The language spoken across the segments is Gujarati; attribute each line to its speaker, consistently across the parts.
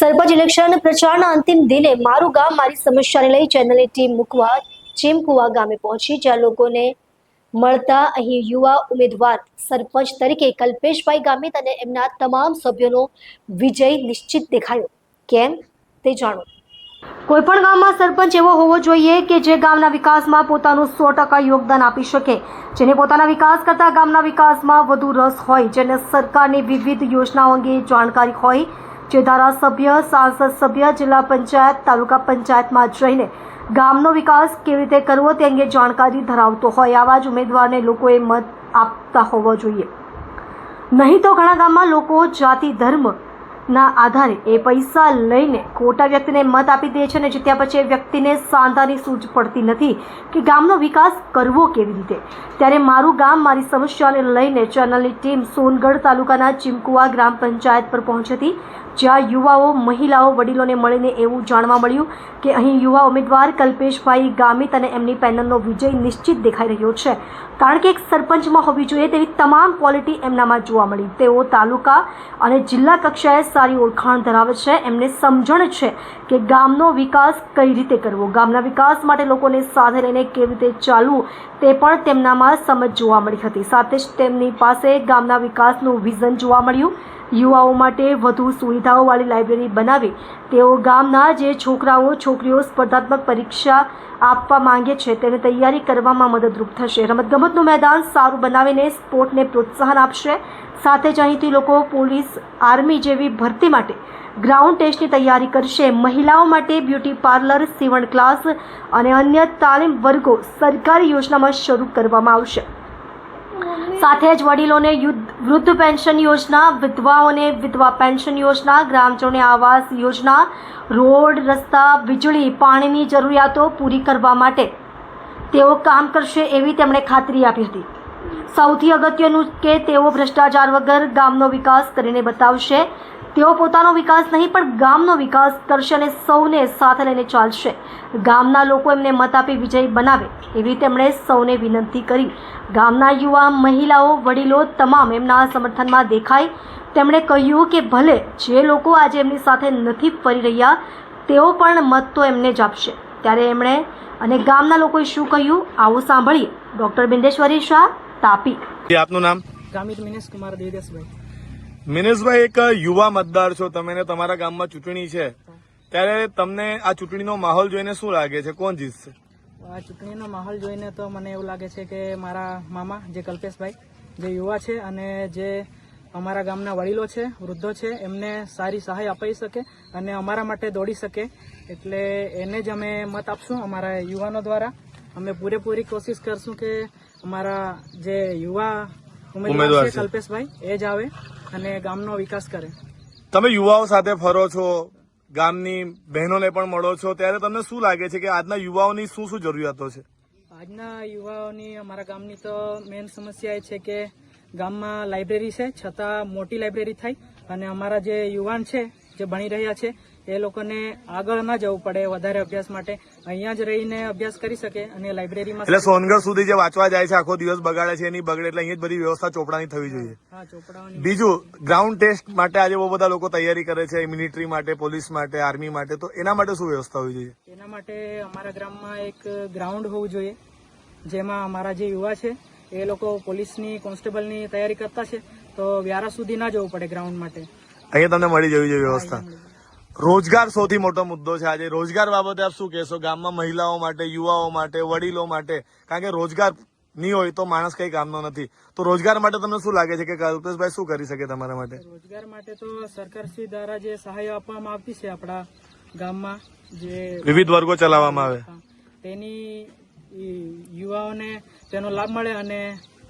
Speaker 1: સરપંચ ઇલેક્શન પ્રચારના અંતિમ દિને મારું ગામ, મારી સમસ્યાને લઈ ચેનલની ટીમ મૂકવા ચીમકુવા ગામે પહોંચી, જ્યાં લોકોને મળતા અહીં યુવા ઉમેદવાર સરપંચ તરીકે કલ્પેશભાઈ ગામિત અને એમના તમામ સભ્યોનો વિજય નિશ્ચિત દેખાયો. કેમ? તે જાણો. કોઈ પણ ગામમાં સરપંચ એવો હોવો જોઈએ કે જે ગામના વિકાસમાં પોતાનું સો ટકા યોગદાન આપી શકે. જેને પોતાના વિકાસ કરતાં ગામના વિકાસમાં વધુ રસ હોય, જેને સરકારની વિવિધ યોજનાઓ અંગે જાણકારી હોય જે ધારાસભ્ય, સાંસદ સભ્ય, જિલ્લા પંચાયત, તાલુકા પંચાયતમાં જઈને ગામનો વિકાસ કેવી રીતે કરવો તે અંગે જાણકારી ધરાવતો હોય આવા જ ઉમેદવારને લોકોએ મત આપતા હોવો જોઈએ. નહીં તો ઘણા ગામમાં લોકો જાતિ, ધર્મ ના આધારે એ પૈસા લઈને ખોટા વ્યક્તિને મત આપી દે છે અને જીત્યા પછી એ વ્યક્તિને સાંધાની સૂઝ પડતી નથી કે ગામનો વિકાસ કરવો કેવી રીતે. ત્યારે મારું ગામ, મારી સમસ્યાને લઈને ચેનલની ટીમ સોનગઢ તાલુકાના ચીમકુવા ગ્રામ પંચાયત પર પહોંચી હતી. જ્યાં યુવાઓ, મહિલાઓ, વડીલોને મળીને એવું જાણવા મળ્યું કે અહીં યુવા ઉમેદવાર કલ્પેશભાઈ ગામિત અને એમની પેનલનો વિજય નિશ્ચિત દેખાઈ રહ્યો છે. કારણ કે એક સરપંચમાં હોવી જોઈએ તેવી તમામ ક્વોલિટી એમનામાં જોવા મળી. તેઓ તાલુકા અને જિલ્લા કક્ષાએ સારી ઓળખાણ ધરાવે છે. એમને સમજણ છે કે ગામનો વિકાસ કઈ રીતે કરવો. ગામના વિકાસ માટે લોકોને સાથે લઈને કેવી રીતે ચાલવું તે પણ તેમનામાં સમજ જોવા મળી હતી. સાથે જ તેમની પાસે ગામના વિકાસનું વિઝન જોવા મળ્યું. યુવાઓ માટે વધુ સુવિધાઓવાળી લાઇબ્રેરી બનાવી તેઓ ગામના જે છોકરાઓ, છોકરીઓ સ્પર્ધાત્મક પરીક્ષા આપવા માંગે છે તેને તૈયારી કરવામાં મદદરૂપ થશે. રમતગમતનું મેદાન સારું બનાવીને સ્પોર્ટને પ્રોત્સાહન આપશે. સાથે જ અહીંથી લોકો પોલીસ, આર્મી જેવી ભરતી માટે ગ્રાઉન્ડ ટેસ્ટની તૈયારી કરશે. મહિલાઓ માટે બ્યુટી પાર્લર, સીવણ ક્લાસ અને અન્ય તાલીમ વર્ગો સરકારી યોજનામાં શરૂ કરવામાં આવશે. સાથે જ વડીલોને યુદ્ધ વૃદ્ધ પેન્શન યોજના વિધવાઓને વિધવા પેન્શન યોજના, ગ્રામજનોને આવાસ યોજના, રોડ, રસ્તા, વીજળી, પાણીની જરૂરિયાતો પૂરી કરવા માટે તેઓ કામ કરશે એવી તેમણે ખાતરી આપી હતી. સૌથી અગત્યનું કે તેઓ ભ્રષ્ટાચાર વગર ગામનો વિકાસ કરીને બતાવશે. તેઓ પોતાનો વિકાસ નહીં પણ ગામનો વિકાસ કરશે અને સૌને સાથે લઈને ચાલશે. ગામના લોકો એમને મત આપી વિજય બનાવે. એવી તેમણે સૌને વિનંતી કરી. ગામના યુવા મહિલાઓ વડીલો તમામ એમના સમર્થનમાં દેખાય તેમણે કહ્યું કે ભલે જે લોકો આજે એમની સાથે નથી ફરી રહ્યા તેઓ પણ મત તો એમને જ આપશે. ત્યારે એમણે અને ગામના લોકોએ શું કહ્યું? આવું સાંભળીએ. ડૉક્ટર બિંદેશ્વરી શાહ તાપી.
Speaker 2: આપનું નામ?
Speaker 3: ગામિત મિનેશ કુમાર દેવદાસભાઈ.
Speaker 2: મિનેશભાઈ એક યુવા મતદાર છો તમે ને તમારા ગામમાં ચૂંટણી છે. ત્યારે તમને આ ચૂંટણીનો માહોલ જોઈને શું લાગે છે? કોણ જીતશે?
Speaker 3: આ ચૂંટણીનો માહોલ જોઈને તો મને એવું લાગે છે કે મારા મામા જે કલ્પેશભાઈ જે યુવા છે અને જે અમારા ગામના વડીલો છે વૃદ્ધો છે એમને સારી સહાય અપાઈ શકે અને અમારા માટે દોડી શકે. એટલે એને જ અમે મત આપશું અમારા યુવાનો દ્વારા. અમે પૂરેપૂરી કોશિશ કરશું કે અમારા જે યુવા
Speaker 2: ઉમેદવાર
Speaker 3: છે. કલ્પેશભાઈ એ જ આવે. અને ગામનો વિકાસ કરે.
Speaker 2: તમે યુવાઓ સાથે ફરો છો ગામની બહેનોને પણ મળો છો ત્યારે તમને શું લાગે છે કે આજના યુવાઓની શું શું જરૂરિયાતો છે?
Speaker 3: આજના યુવાઓની અમારા ગામની તો મેઇન સમસ્યા એ છે કે ગામમાં લાઇબ્રેરી છે છતાં મોટી લાઇબ્રેરી થાય અને અમારા જે યુવાન છે જે ભણી રહ્યા છે એ લોકોને આગળ ન જવું પડે વધારે અભ્યાસ માટે. અહીંયા જ રહીને અભ્યાસ કરી શકે અને લાઇબ્રેરીમાં
Speaker 2: એટલે સોનગઢ સુધી જે વાંચવા જાય છે આખો દિવસ બગાડે છે એની બગડે એટલે અહીંયા જ બધી વ્યવસ્થા ચોપડાની થવી જોઈએ. બીજું ગ્રાઉન્ડ ટેસ્ટ માટે આજે બહુ બધા લોકો તૈયારી કરે છે મિલિટરી માટે પોલીસ માટે આર્મી માટે. તો એના માટે શું વ્યવસ્થા હોવી જોઈએ?
Speaker 3: એના માટે અમારા ગ્રામમાં એક ગ્રાઉન્ડ હોવું જોઈએ જેમાં અમારા જે યુવા છે એ લોકો પોલીસની કોન્સ્ટેબલની તૈયારી કરતા છે. તો વ્યારા સુધી ના જવું પડે ગ્રાઉન્ડ માટે.
Speaker 2: અહીંયા તમને મળી જવી જોઈએ વ્યવસ્થા. રોજગાર સૌથી મોટો મુદ્દો છે આજે. રોજગાર બાબતે આપ શું કહેશો? ગામમાં મહિલાઓ માટે યુવાઓ માટે વડીલો માટે? કારણ કે રોજગાર નહીં હોય તો માણસ કઈ કામનો નથી. તો રોજગાર માટે તમને શું લાગે છે કે કલ્પેશભાઈ શું કરી શકે તમારા માટે?
Speaker 3: રોજગાર માટે તો સરકારશ્રી દ્વારા જે સહાય આપવામાં આવતી છે આપણા ગામમાં જે
Speaker 2: વિવિધ વર્ગો ચલાવવામાં આવે.
Speaker 3: તેની યુવાઓને તેનો લાભ મળે અને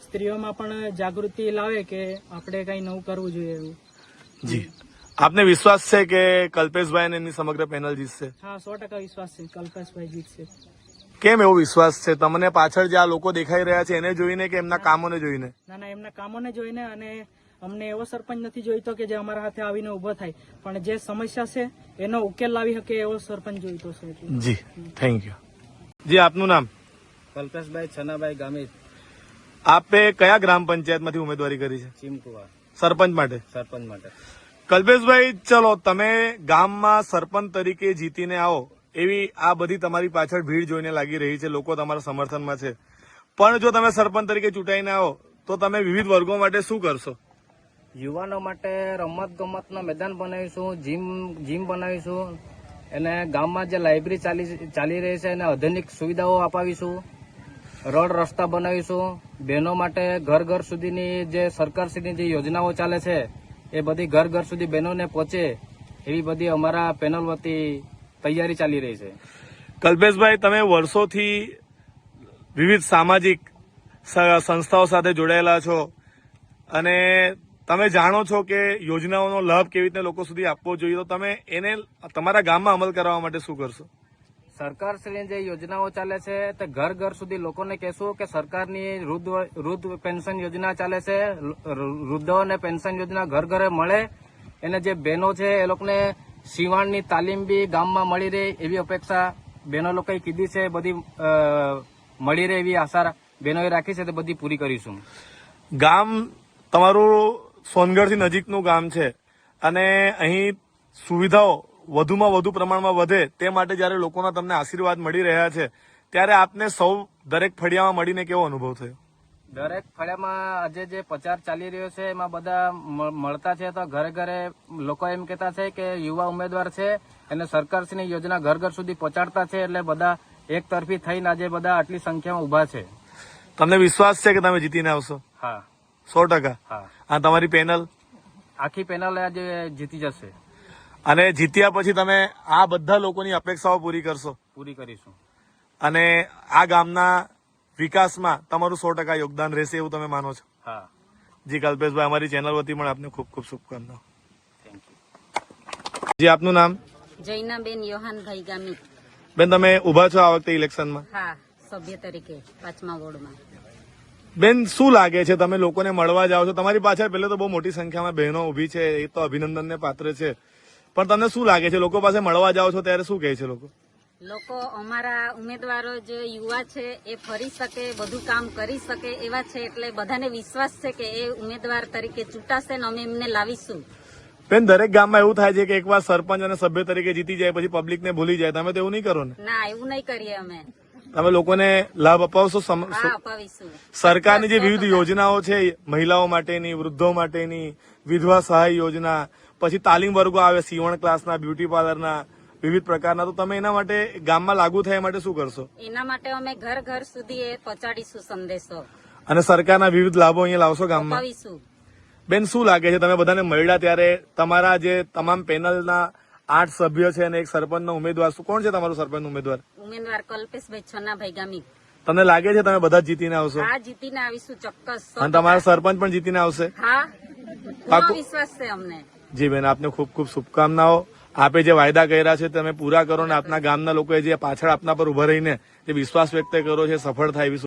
Speaker 3: સ્ત્રીઓમાં પણ જાગૃતિ લાવે કે આપણે કંઈ નવું કરવું જોઈએ એવું.
Speaker 2: જી. આપને વિશ્વાસ છે કે કલ્પેશભાઈ એની સમગ્ર પેનલ જીતશે
Speaker 3: હા સો ટકા વિશ્વાસ છે કલ્પેશભાઈ જીતશે
Speaker 2: કેમ એવો વિશ્વાસ છે તમને પાછળ જે આ લોકો દેખાઈ રહ્યા છે એને જોઈને કે એમના કામોને જોઈને
Speaker 3: ના ના એમના કામોને જોઈને અને અમને એવો સરપંચ નથી જોઈતો કે જે અમારા હાથે આવીને ઊભો થાય. પણ જે સમસ્યા છે એનો ઉકેલ લાવી શકે એવો સરપંચ જોઈતો છે
Speaker 2: જી થેન્ક યુ જી આપનું નામ?
Speaker 4: કલ્પેશભાઈ છનાભાઈ ગામિત.
Speaker 2: આપે કયા ગ્રામ પંચાયતમાંથી ઉમેદવારી કરી છે?
Speaker 4: ચીમકુવા.
Speaker 2: સરપંચ માટે?
Speaker 4: સરપંચ માટે.
Speaker 2: કલ્પેશભાઈ, ચલો, તમે ગામમાં સરપંચ તરીકે જીતીને આવો. એવી આ બધી તમારી પાછળ ભીડ જોઈને લાગી રહી છે. લોકો તમારા સમર્થનમાં છે. પણ જો તમે સરપંચ તરીકે ચૂંટાઈને આવો, તો તમે વિવિધ વર્ગો માટે શું કરશો?
Speaker 4: યુવાનો માટે રમત ગમતનું મેદાન બનાવીશું જીમ જીમ બનાવીશું, અને ગામમાં જે લાઇબ્રેરી ચાલી ચાલી રહી છે, એને આધુનિક સુવિધાઓ અપાવીશું, રોડ રસ્તા બનાવીશું, બહેનો માટે ઘર ઘર સુધીની જે સરકારશ્રીની જે યોજનાઓ ચાલે છે એ બધી ઘર ઘર સુધી બહેનોને પહોંચે એવી બધી અમારા પેનલ વતી તૈયારી ચાલી રહી છે.
Speaker 2: કલ્પેશભાઈ, તમે વર્ષોથી વિવિધ સામાજિક સંસ્થાઓ સાથે જોડાયેલા છો અને તમે જાણો છો કે યોજનાઓનો લાભ કેવી રીતે લોકો સુધી આપવો જોઈએ, તો તમે એને તમારા ગામમાં અમલ કરવા માટે શું કરશો?
Speaker 4: સરકારશ્રીની જે યોજનાઓ ચાલે છે તે ઘર ઘર સુધી લોકોને કહેશું કે સરકારની વૃદ્ધ વૃદ્ધ પેન્શન યોજના ચાલે છે વૃદ્ધોને પેન્શન યોજના ઘર ઘરે મળે, એને જે બહેનો છે એ લોકોને સીવણની તાલીમ બી ગામમાં મળી રહે એવી અપેક્ષા બહેનો લોકોએ કીધી છે, બધી મળી રહે એવી આશા બહેનોએ રાખી છે તે બધી પૂરી કરીશું.
Speaker 2: ગામ તમારું સોનગઢથી નજીકનું ગામ છે અને અહીં સુવિધાઓ વધુમાં વધુ પ્રમાણમાં વધે તે માટે જ્યારે લોકોના તમને આશીર્વાદ મળી રહ્યા છે ત્યારે આપને સૌ દરેક ફળિયામાં મળીને કેવો અનુભવ થયો?
Speaker 4: દરેક ફળિયામાં આજે જે પ્રચાર ચાલી રહ્યો છે એમાં બધા મળતા છે તો ઘરે ઘરે લોકો એમ કહેતા છે કે યુવા ઉમેદવાર છે અને સરકારશ્રીની યોજના ઘર ઘર સુધી પહોંચાડતા છે એટલે બધા એક તરફી થઈને આજે બધા આટલી સંખ્યામાં ઊભા છે.
Speaker 2: તમને વિશ્વાસ છે કે તમે જીતીને આવશો?
Speaker 4: હા.
Speaker 2: સો ટકા.
Speaker 4: હા.
Speaker 2: તમારી પેનલ?
Speaker 4: આખી પેનલ આજે જીતી જશે.
Speaker 2: અને જીત્યા પછી તમે આ બધા લોકોની અપેક્ષાઓ પૂરી કરશો?
Speaker 4: પૂરી કરીશું.
Speaker 2: અને આ ગામના વિકાસમાં તમારું સો ટકા યોગદાન રહેશે એવું તમે માનો છો?
Speaker 4: હા.
Speaker 2: જી કલ્પેશભાઈ અમારી ચેનલ વતી પણ આપને ખૂબ ખૂબ શુભકામનાઓ.
Speaker 4: થેન્ક
Speaker 2: જી આપનું નામ?
Speaker 5: જૈનાબેન યોહાનભાઈ ગામી
Speaker 2: બેન તમે ઊભા છો આ વખતે ઇલેક્શનમાં?
Speaker 5: હા સભ્ય તરીકે પાંચમા વોર્ડમાં.
Speaker 2: બેન શું લાગે છે? તમે લોકોને મળવા જાઓ છો. તમારી પાછળ પહેલે તો બહુ મોટી સંખ્યામાં બહેનો ઊભી છે એ તો અભિનંદનને પાત્ર છે. પણ તમને શું લાગે છે? લોકો પાસે મળવા જાઓ છો ત્યારે શું કહે છે લોકો?
Speaker 5: લોકો અમારા ઉમેદવારો જે યુવા છે એ ફરી શકે બધું કામ કરી શકે એવા છે એટલે બધાને વિશ્વાસ છે કે એ ઉમેદવાર તરીકે ચૂંટાશે ને અમે એમને લાવીશું.
Speaker 2: બેન દરેક ગામમાં એવું થાય છે કે એકવાર સરપંચ અને સભ્ય તરીકે જીતી જાય પછી પબ્લિકને ભૂલી જાય. તમે તો એવું નહીં કરો ને?
Speaker 5: ના એવું નહીં કરીએ અમે.
Speaker 2: તમે લોકોને લાભ અપાવીશું સરકારની જે વિવિધ યોજનાઓ છે મહિલાઓ માટેની વૃદ્ધો માટેની વિધવા સહાય યોજના પછી તાલીમ વર્ગો આવે સીવણ ક્લાસના બ્યુટી પાર્લરના વિવિધ પ્રકારના. તો તમે એના માટે ગામમાં લાગુ થાય માટે શું કરશો?
Speaker 5: એના માટે અમે ઘર ઘર સુધી એ પહોંચાડીશું સંદેશો.
Speaker 2: અને સરકારના વિવિધ લાભો અહીંયા લાવશો ગામમાં? બેન શું લાગે છે? તમે બધાને મળ્યા ત્યારે તમારા જે તમામ પેનલના આઠ સભ્ય છે અને એક સરપંચનો ઉમેદવાર શું કોણ છે તમારો સરપંચ ઉમેદવાર?
Speaker 5: ઉમેદવાર કલ્પેશભાઈ છન્નાભાઈ ગામિત.
Speaker 2: તમને લાગે છે તમે બધા જ જીતીને આવશો?
Speaker 5: હા જીતીને આવીશું ચોક્કસ.
Speaker 2: અને તમારા સરપંચ પણ જીતીને આવશે?
Speaker 5: હા. વિશ્વાસ છે અમને.
Speaker 2: જી બેન, આપને ખૂબ ખૂબ શુભકામનાઓ. આપે જે વાયદા કર્યા છે, તમે પૂરા કરો ને આપના ગામના લોકોએ જે પાછળ આપના પર ઊભા રહીને જે વિશ્વાસ વ્યક્ત કર્યો છે, સફળ થાય